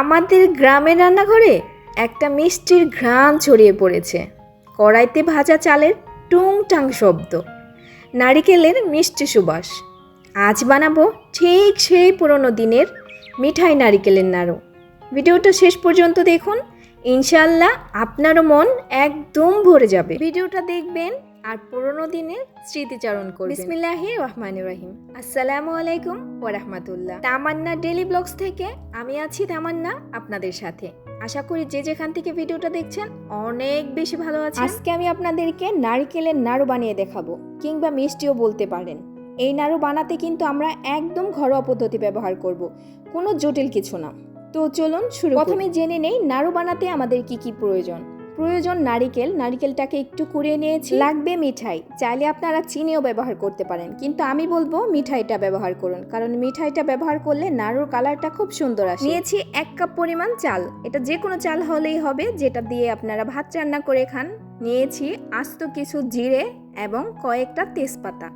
আমাদের গ্রামের রান্নাঘরে একটা মিষ্টির ঘ্রাণ ছড়িয়ে পড়েছে। কড়াইতে ভাজা চালের টুংটাং শব্দ। নারিকেলের মিষ্টি সুবাস। আজ বানাবো ঠিক সেই পুরনো দিনের মিঠাই নারিকেলের নাড়ু। ভিডিওটা শেষ পর্যন্ত দেখুন। ইনশাল্লাহ আপনারও মন একদম ভরে যাবে। ভিডিওটা দেখবেন আর পুরনো দিনের স্মৃতিচারণ করবেন। বিসমিল্লাহি রহমান রহিম। আসসালামু আলাইকুম ওয়া রাহমাতুল্লাহ। তামান্না ডেলি ব্লগস থেকে আমি আছি তামান্না আপনাদের সাথে। আশা করি যে যেখান থেকে ভিডিওটা দেখছেন অনেক বেশি ভালো আছে আজকে আমি আপনাদেরকে নারকেলের নাড়ু বানিয়ে দেখাবো কিংবা মিষ্টিও বলতে পারেন। এই নাড়ু বানাতে কিন্তু আমরা একদম ঘরোয়া পদ্ধতি ব্যবহার করব কোনো জটিল কিছু না। তো চলুন শুরু প্রথমে জেনে নেই নাড়ু বানাতে আমাদের কি কি প্রয়োজন। প্রয়োজন নারিকেল। নারিকেলটাকে একটু কুড়িয়ে নিয়েছি। লাগবে মিঠাই। চাইলে আপনারা চিনিও ব্যবহার করতে পারেন। কিন্তু আমি বলব মিঠাইটা ব্যবহার করুন। কারণ মিঠাইটা ব্যবহার করলে নাড়ুর কালারটা খুব সুন্দর আসে। নিয়েছি এক কাপ পরিমাণ চাল। এটা যে কোনো চাল হলেই হবে, যেটা দিয়ে আপনারা ভাত রান্না করে খান। নিয়েছি আস্ত কিছু জিরে এবং কয়েকটা তেজপাতা।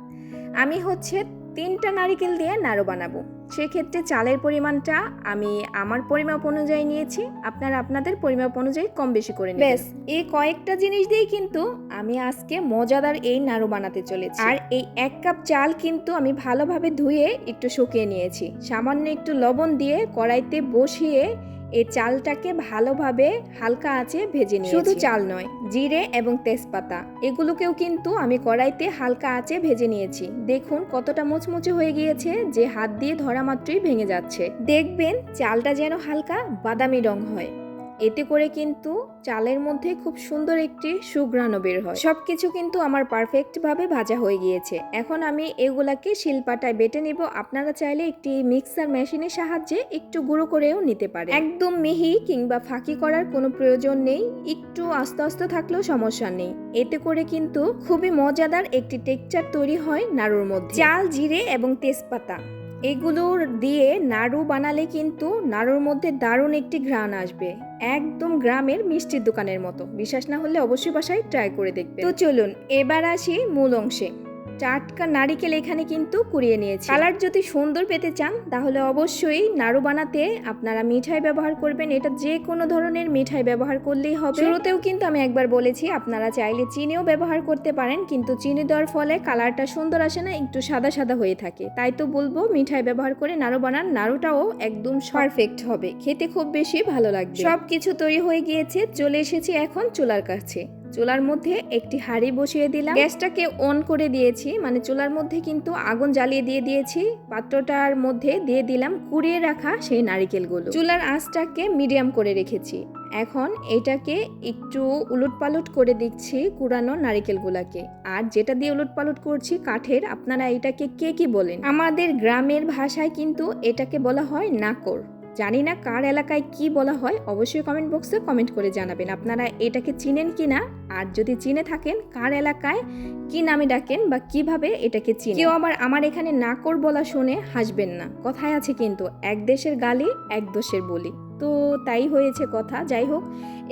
আমি হচ্ছে তিনটা নারিকেল দিয়ে নাড়ু বানাবো। সেক্ষেত্রে চালের পরিমাণটা আমি আমার পরিমাপ অনুযায়ী নিয়েছি আপনারা আপনাদের পরিমাপ অনুযায়ী কম বেশি করে নেবেন। ব্যাস এই কয়েকটা জিনিস দিয়েই কিন্তু আমি আজকে মজাদার এই নাড়ু বানাতে চলেছি। আর এই এক কাপ চাল কিন্তু আমি ভালোভাবে ধুয়ে একটু শুকিয়ে নিয়েছি। সামান্য একটু লবণ দিয়ে কড়াইতে বসিয়ে এই চালটাকে ভালোভাবে হালকা আঁচে ভেজে নিয়েছি। শুধু চাল নয়, জিরে এবং তেজপাতা, এগুলোকেও কিন্তু আমি কড়াইতে হালকা আঁচে ভেজে নিয়েছি। দেখুন কতটা মুচমুচে হয়ে গিয়েছে, যে হাত দিয়ে ধরা মাত্রই ভেঙে যাচ্ছে। দেখবেন চালটা যেন হালকা বাদামি রং হয়। এতে করে কিন্তু চালের মধ্যে খুব সুন্দর একটি সুঘ্রাণ বের হয়। সব কিছু কিন্তু আমার পারফেক্ট ভাবে ভাজা হয়ে গিয়েছে। এখন আমি এগুলাকে শিলপাটায় বেটে নেব। আপনারা চাইলে একটি মিক্সার মেশিনের সাহায্যে একটু গুঁড়ো করেও নিতে পারে একদম মিহি কিংবা ফাঁকি করার কোনো প্রয়োজন নেই। একটু আস্তে আস্তে থাকলেও সমস্যা নেই। এতে করে কিন্তু খুবই মজাদার একটি টেক্সচার তৈরি হয় নাড়ুর মধ্যে। চাল, জিরে এবং তেজপাতা, এগুলোর দিয়ে নাড়ু বানালে কিন্তু নাড়ুর মধ্যে দারুণ একটি ঘ্রাণ আসবে। একদম গ্রামের মিষ্টির দোকানের মতো। বিশ্বাস না হলে অবশ্যই বাসায় ট্রাই করে দেখবে তো চলুন, এবার আসি মূল অংশে। টাটকা নারিকেল এখানে কিন্তু কুড়িয়ে নিয়েছি। কালার যদি সুন্দর পেতে চান, তাহলে অবশ্যই নাড়ু বানাতে আপনারা মিঠাই ব্যবহার করবেন। এটা যে কোনো ধরনের মিঠাই ব্যবহার করলেই হবে। শুরুতেও কিন্তু আমি একবার বলেছি, আপনারা চাইলে চিনিও ব্যবহার করতে পারেন, কিন্তু চিনি দেওয়ার ফলে কালারটা সুন্দর আসে না, একটু সাদা সাদা হয়ে থাকে। তাই তো বলব, মিঠাই ব্যবহার করে নাড়ু বানান, নাড়ুটাও একদম পারফেক্ট হবে। খেতে খুব বেশি ভালো লাগবে। সব কিছু তৈরি হয়ে গিয়েছে, চলে এসেছি এখন চুলার কাছে। চুলার মধ্যে একটি হাঁড়ি বসিয়ে দিলাম। গ্যাসটাকে অন করে দিয়েছি মানে চুলার মধ্যে কিন্তু আগুন জ্বালিয়ে দিয়ে দিয়েছি। পাত্রটার মধ্যে দিয়ে দিলাম কুড়িয়ে রাখা সেই নারিকেলগুলো। চুলার আঁচটাকে মিডিয়াম করে রেখেছি। এখন এটাকে একটু উলট পালট করে দিচ্ছি কুড়ানো নারিকেলগুলাকে। আর যেটা দিয়ে উলট পালট করছি কাঠের, আপনারা এটাকে কে কি বলেন? আমাদের গ্রামের ভাষায় কিন্তু এটাকে বলা হয় নাকর। জানি না কার এলাকায় কি বলা হয়, অবশ্যই কমেন্ট বক্সে কমেন্ট করে জানাবেন। আপনারা এটাকে চিনেন কি না? আর যদি চিনে থাকেন কার এলাকায়, কি নামে ডাকেন বা কীভাবে এটাকে চিনে কেউ আবার আমার এখানে নাকর বলা শুনে হাসবেন না। কথায় আছে কিন্তু, এক দেশের গালি, এক দোষের বলি। তো তাই হয়েছে কথা। যাই হোক,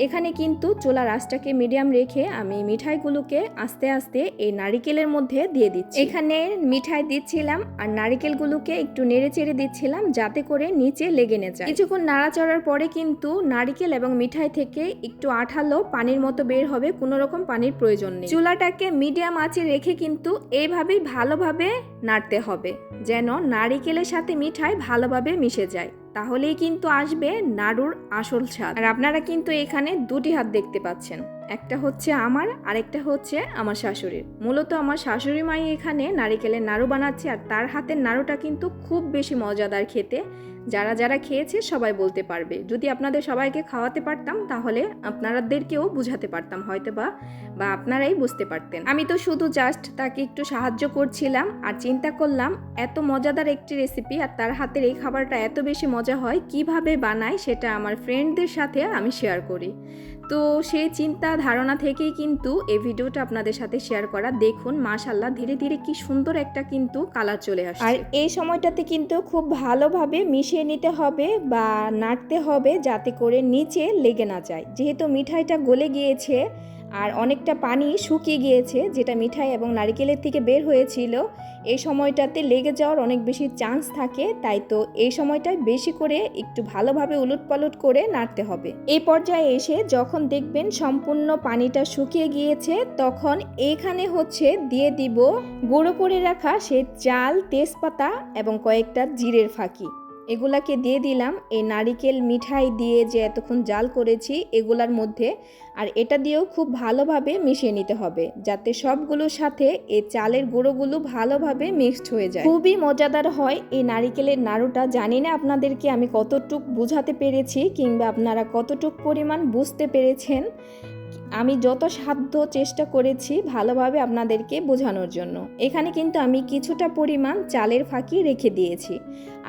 এখানে কিন্তু চোলা আঁচটাকে মিডিয়াম রেখে আমি মিঠাইগুলোকে আস্তে আস্তে এই নারিকেলের মধ্যে দিয়ে দিচ্ছি। এখানে মিঠাই দিচ্ছিলাম আর নারিকেলগুলোকে একটু নেড়ে চেড়ে দিচ্ছিলাম যাতে করে নিচে লেগে না যায়। কিছুক্ষণ নাড়াচড়ার পরে কিন্তু নারিকেল এবং মিঠাই থেকে একটু আঠালো পানির মতো বের হবে, কোনো রকম পানির প্রয়োজন নেই। চুলাটাকে মিডিয়াম আঁচে রেখে কিন্তু এইভাবেই ভালোভাবে নাড়তে হবে, যেন নারিকেলের সাথে মিঠাই ভালোভাবে মিশে যায়। তাহলেই কিন্তু আসবে নাড়ুর আসল স্বাদ। আর আপনারা কিন্তু এখানে দুটি হাত দেখতে পাচ্ছেন। একটা হচ্ছে আমার, আরেকটা হচ্ছে আমার শাশুড়ির। মূলত আমার শাশুড়ি মাই এখানে নারিকেলের নাড়ু বানাচ্ছে আর তার হাতের নাড়ুটা কিন্তু খুব বেশি মজাদার খেতে। যারা যারা খেয়েছে সবাই বলতে পারবে। যদি আপনাদের সবাইকে খাওয়াতে পারতাম তাহলে আপনারাদেরকেও বুঝাতে পারতাম হয়তো বা বা আপনারাই বুঝতে পারতেন। আমি তো শুধু জাস্ট তাকে একটু সাহায্য করছিলাম আর চিন্তা করলাম, এত মজাদার একটি রেসিপি আর তার হাতের এই খাবারটা এত বেশি মজা হয়, কীভাবে বানায় সেটা আমার ফ্রেন্ডদের সাথে আমি শেয়ার করি। তো সেই চিন্তা ধারণা থেকেই কিন্তু এই ভিডিওটা আপনাদের সাথে শেয়ার করা। দেখুন মাশাল্লাহ ধীরে ধীরে কি সুন্দর একটা কিন্তু কালার চলে আসে আর এই সময়টাতে কিন্তু খুব ভালোভাবে মিশিয়ে নিতে হবে বা নাড়তে হবে যাতে করে নিচে লেগে না যায়। যেহেতু মিঠাইটা গলে গিয়েছে আর অনেকটা পানি শুকিয়ে গিয়েছে, যেটা মিঠাই এবং নারিকেলের থেকে বের হয়েছিল। এই সময়টাতে লেগে যাওয়ার অনেক বেশি চান্স থাকে, তাই তো এই সময়টায় বেশি করে একটু ভালোভাবে উলট পালট করে নাড়তে হবে। এই পর্যায়ে এসে যখন দেখবেন সম্পূর্ণ পানিটা শুকিয়ে গিয়েছে, তখন এইখানে হচ্ছে দিয়ে দিব গুঁড়ো করে রাখা সে চাল, তেজপাতা এবং কয়েকটা জিরের ফাঁকি। এগুলাকে দিয়ে দিলাম। এই নারিকেল মিঠাই দিয়ে যে এতক্ষণ জাল করেছি এগুলার মধ্যে আর এটা দিয়েও খুব ভালোভাবে মিশিয়ে নিতে হবে যাতে সবগুলোর সাথে এই চালের গুঁড়োগুলো ভালোভাবে মিক্সড হয়ে যায়। খুবই মজাদার হয় এই নারিকেলের নাড়ুটা। জানি না আপনাদেরকে আমি কতটুক বোঝাতে পেরেছি কিংবা আপনারা কতটুক পরিমাণ বুঝতে পেরেছেন। আমি যত সাধ্য চেষ্টা করেছি ভালোভাবে আপনাদেরকে বোঝানোর জন্য। এখানে কিন্তু আমি কিছুটা পরিমাণ চালের ফাঁকি রেখে দিয়েছি।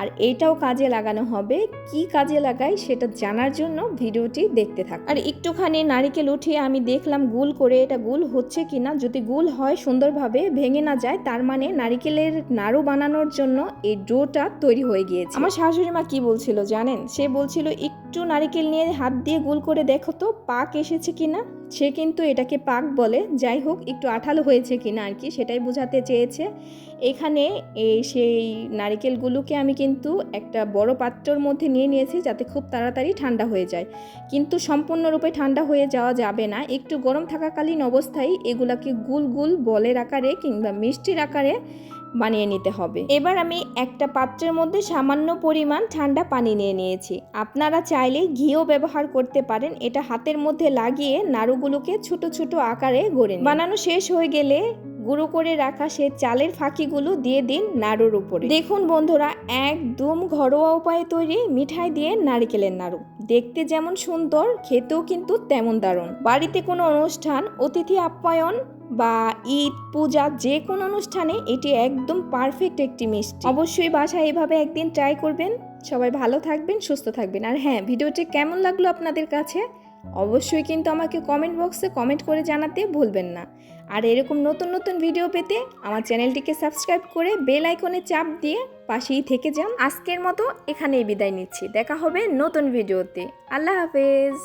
আর এইটাও কাজে লাগানো হবে। কি কাজে লাগাই সেটা জানার জন্য ভিডিওটি দেখতে থাক আর একটুখানি নারিকেল উঠিয়ে আমি দেখলাম গুল করে এটা গুল হচ্ছে কি না যদি গুল হয় সুন্দরভাবে ভেঙে না যায় তার মানে নারিকেলের নাড়ু বানানোর জন্য এই ডোটা তৈরি হয়ে গিয়েছে। আমার শাশুড়ি মা কি বলছিল জানেন? সে বলছিল একটু নারিকেল নিয়ে হাত দিয়ে গুল করে দেখো তো পাক এসেছে কিনা? সে কিন্তু এটাকে পাক বলে। যাই হোক একটু আঠালো হয়েছে কিনা আর কি সেটাই বোঝাতে চেয়েছে। এখানে এই সেই নারিকেলগুলোকে আমি কিন্তু একটা বড় পাত্রর মধ্যে নিয়ে নিয়েছি যাতে খুব তাড়াতাড়ি ঠান্ডা হয়ে যায়। কিন্তু সম্পূর্ণরূপে ঠান্ডা হয়ে যাওয়া যাবে না। একটু গরম থাকাকালীন অবস্থায় এগুলাকে গুল গুল বলের আকারে কিংবা মিষ্টির আকারে বানিয়ে নিতে হবে। এবার আমি একটা পাত্রের মধ্যে সামান্য পরিমাণ ঠান্ডা পানি নিয়ে নিয়েছি। আপনারা চাইলে ঘিও ব্যবহার করতে পারেন। এটা হাতের মধ্যে লাগিয়ে নাড়ুগুলোকে ছোট ছোট আকারে গড়ে বানানো শেষ হয়ে গেলে গুঁড়ো করে রাখা সে চালের ফাঁকিগুলো দিয়ে দিন নাড়ুর উপরে। দেখুন বন্ধুরা, একদম ঘরোয়া উপায়ে তৈরি মিঠাই দিয়ে নারিকেলের নাড়ু। দেখতে যেমন সুন্দর, খেতেও কিন্তু তেমন দারুণ। বাড়িতে কোনো অনুষ্ঠান, অতিথি আপ্যায়ন বা ঈদ, পূজা যে কোনো অনুষ্ঠানে এটি একদম পারফেক্ট একটি মিষ্টি। অবশ্যই বাসায় এভাবে একদিন ট্রাই করবেন। সবাই ভালো থাকবেন, সুস্থ থাকবেন। আর হ্যাঁ ভিডিওটি কেমন লাগল আপনাদের কাছে? অবশ্যই কিন্তু আমাকে কমেন্ট বক্সে কমেন্ট করে জানাতে ভুলবেন না। আর এরকম নতুন নতুন ভিডিও পেতে আমার চ্যানেলটিকে সাবস্ক্রাইব করে বেল আইকনে চাপ দিয়ে পাশেই থেকে যান। আজকের মতো এখানেই বিদায় নিচ্ছি। দেখা হবে নতুন ভিডিওতে আল্লাহ হাফেজ।